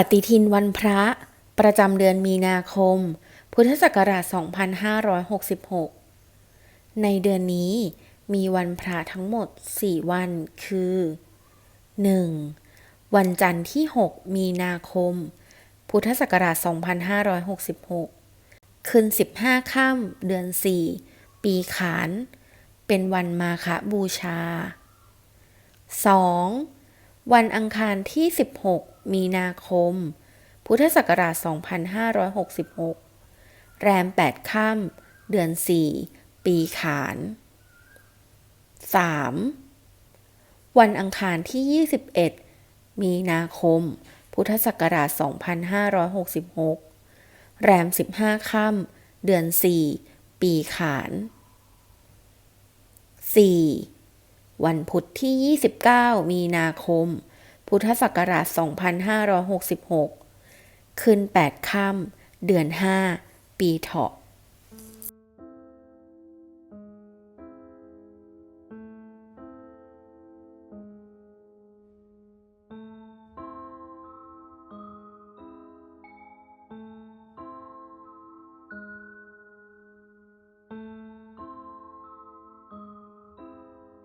ปฏิทินวันพระ ประจำเดือนมีนาคม พุทธศักราช 2566 ในเดือนนี้มีวันพระทั้งหมด 4 วันคือ 1. วันจันทร์ที่ 6 มีนาคม พุทธศักราช 2566 คืน 15 ค่ำเดือน 4 ปีขาน เป็นวันมาฆบูชา 2. วันอังคารที่ 16 มีนาคม พุทธศักราช 2566 แรม 8 ค่ำเดือน 4 ปีขาน 3. วันอังคารที่ 21 มีนาคม พุทธศักราช 2566 แรม 15 ค่ำเดือน 4 ปีขาน 4. วันพุธที่ 29 มีนาคม พุทธศักราช 2566 คืน8ค่ำเดือน 5 ปีเถาะ